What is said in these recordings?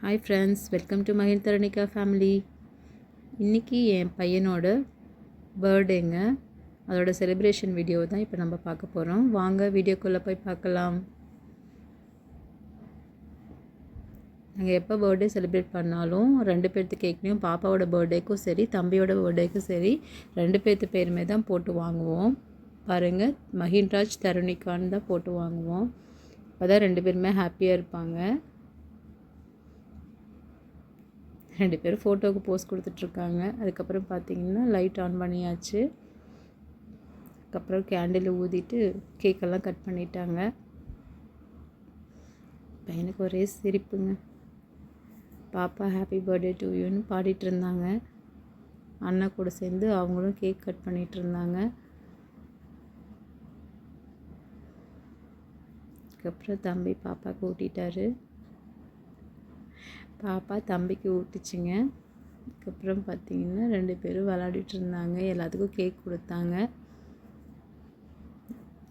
Hi friends welcome to மகிழ் Dharanika family இன்றைக்கி என் பையனோட பர்த்டேங்க அதோட செலிப்ரேஷன் வீடியோ தான் இப்போ நம்ம பார்க்க போகிறோம் வாங்க வீடியோக்குள்ளே போய் பார்க்கலாம். நாங்கள் எப்போ பர்த்டே செலிப்ரேட் பண்ணாலும் ரெண்டு பேர்த்து கேக்லேயும் பாப்பாவோட பர்த்டேக்கும் சரி தம்பியோட பர்த்டேக்கும் சரி ரெண்டு பேர்த்து பேருமே தான் போட்டு வாங்குவோம். பாருங்கள் மஹின்ராஜ் தருணிகான்னு தான் போட்டு வாங்குவோம். அப்போ தான் ரெண்டு பேருமே ஹாப்பியாக இருப்பாங்க. ரெண்டு பேரும் ஃபோட்டோவுக்கு போஸ் கொடுத்துட்ருக்காங்க. அதுக்கப்புறம் பார்த்தீங்கன்னா லைட் ஆன் பண்ணியாச்சு. அதுக்கப்புறம் கேண்டில் ஊதிட்டு கேக்கெல்லாம் கட் பண்ணிட்டாங்க. பையனுக்கு ஒரே சிரிப்புங்க. பாப்பா ஹாப்பி பர்த்டே டு யூன்னு பாடிட்டு இருந்தாங்க அண்ணா கூட சேர்ந்து அவங்களும் கேக் கட் பண்ணிகிட்டு இருந்தாங்க அதுக்கப்புறம் தம்பி பாப்பாவுக்கு ஊட்டிட்டாரு. பாப்பா தம்பிக்கு ஊட்டிச்சிங்க. அதுக்கப்புறம் பார்த்தீங்கன்னா ரெண்டு பேரும் விளாடிட்டு இருந்தாங்க. எல்லாத்துக்கும் கேக் கொடுத்தாங்க.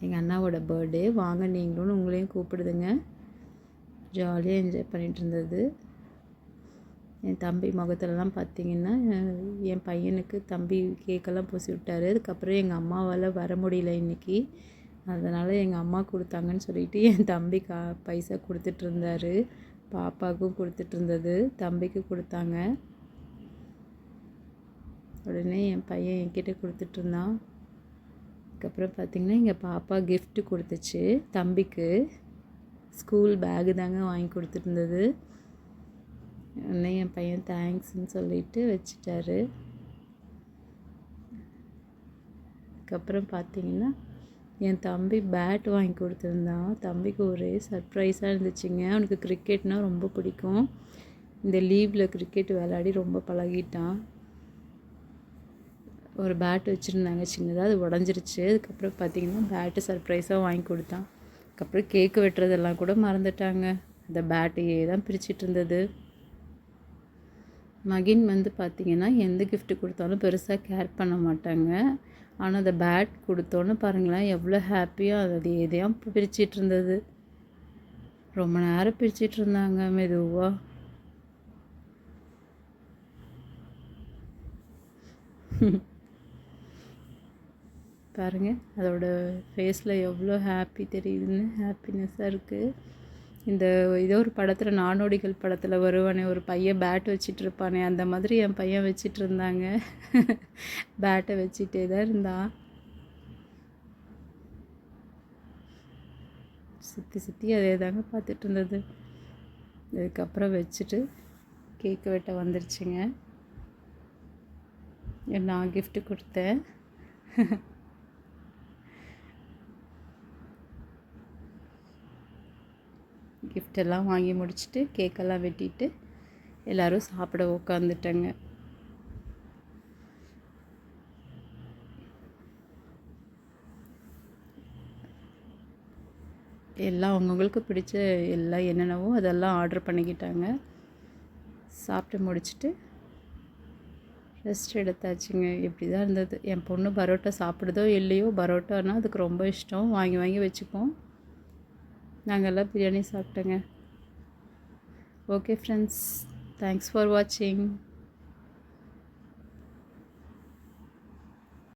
எங்கள் அண்ணாவோட பர்த்டே. வாங்க நீங்களும் உங்களையும் கூப்பிடுதுங்க. ஜாலியாக என்ஜாய் பண்ணிகிட்டு இருந்தது. என் தம்பி முகத்துலலாம் பார்த்தீங்கன்னா என் பையனுக்கு தம்பி கேக்கெல்லாம் பூசி விட்டார். அதுக்கப்புறம் எங்கள் அம்மாவால் வர முடியல இன்றைக்கி அதனால் எங்கள் அம்மா கொடுத்தாங்கன்னு சொல்லிட்டு என் தம்பி கா பைசா கொடுத்துட்ருந்தாரு பாப்பாவுக்கும் கொடுத்துட்டு இருந்தது தம்பிக்கு கொடுத்தாங்க. உடனே என் பையன் என்கிட்ட கொடுத்துட்டு இருந்தான் அதுக்கப்புறம் பார்த்திங்கன்னா எங்கள் பாப்பா கிஃப்ட் கொடுத்துச்சு தம்பிக்கு. ஸ்கூல் பேகு தாங்க வாங்கி கொடுத்துருந்தது உடனே என் பையன் தேங்க்ஸ்ன்னு சொல்லிட்டு வச்சிட்டாரு. அதுக்கப்புறம் பார்த்திங்கன்னா என் தம்பி பேட் வாங்கி கொடுத்துருந்தான். தம்பிக்கு ஒரே சர்ப்ரைஸாக இருந்துச்சுங்க. அவனுக்கு கிரிக்கெட்னால் ரொம்ப பிடிக்கும். இந்த லீவில் கிரிக்கெட் விளையாடி ரொம்ப பழகிட்டான். ஒரு பேட் வச்சுருந்தாங்க சின்னதாக அது உடஞ்சிருச்சு. அதுக்கப்புறம் பார்த்திங்கன்னா பேட்டு சர்ப்ரைஸாக வாங்கி கொடுத்தான். அதுக்கப்புறம் கேக்கு வெட்டுறதெல்லாம் கூட மறந்துட்டாங்க. அந்த பேட்டையே தான் பிரிச்சிட்டு இருந்தது. மகின் வந்து பார்த்திங்கன்னா எந்த கிஃப்ட்டு கொடுத்தாலும் பெருசாக கேர் பண்ண மாட்டாங்க. ஆனால் அந்த பேட் கொடுத்தோன்னு பாருங்களேன் எவ்வளோ ஹாப்பியாக அது. எதையும் பிரிச்சிட்டு இருந்தது. ரொம்ப நேரம் பிரிச்சிட்டு இருந்தாங்க மெதுவாக பாருங்கள் அதோட ஃபேஸில் எவ்வளோ ஹாப்பி தெரியுதுன்னு ஹாப்பினஸ்ஸாக இருக்குது இந்த ஏதோ ஒரு படத்தில் நானோடிகள் படத்தில் வருவானே ஒரு பையன் பேட் வச்சிட்டு இருப்பானே அந்த மாதிரி என் பையன் வச்சிட்டு இருந்தாங்க பேட்டை வச்சுட்டே தான் இருந்தான். சுற்றி சுற்றி அதே தாங்க பார்த்துட்டு இருந்தது. அதுக்கப்புறம் வச்சுட்டு கேக்கு வெட்ட வந்துருச்சுங்க. நான் கிஃப்ட்டு கொடுத்தேன். கிஃப்டெல்லாம் வாங்கி முடிச்சுட்டு கேக்கெல்லாம் வெட்டிட்டு எல்லோரும் சாப்பிட உட்காந்துட்டேங்க எல்லாம் அவங்கவுங்களுக்கு பிடிச்ச எல்லாம் என்னென்னவோ அதெல்லாம் ஆர்டர் பண்ணிக்கிட்டாங்க. சாப்பிட்டு முடிச்சுட்டு ரெஸ்ட் எடுத்தாச்சுங்க. இப்படி தான் இருந்தது. என் பொண்ணு பரோட்டா சாப்பிடுதோ இல்லையோ பரோட்டானா அதுக்கு ரொம்ப இஷ்டம். வாங்கி வாங்கி வச்சுப்போம். நாங்கள்லாம் பிரியாணி சாப்பிட்டோங்க. ஓகே ஃப்ரெண்ட்ஸ் தேங்க்ஸ் ஃபார் வாட்சிங்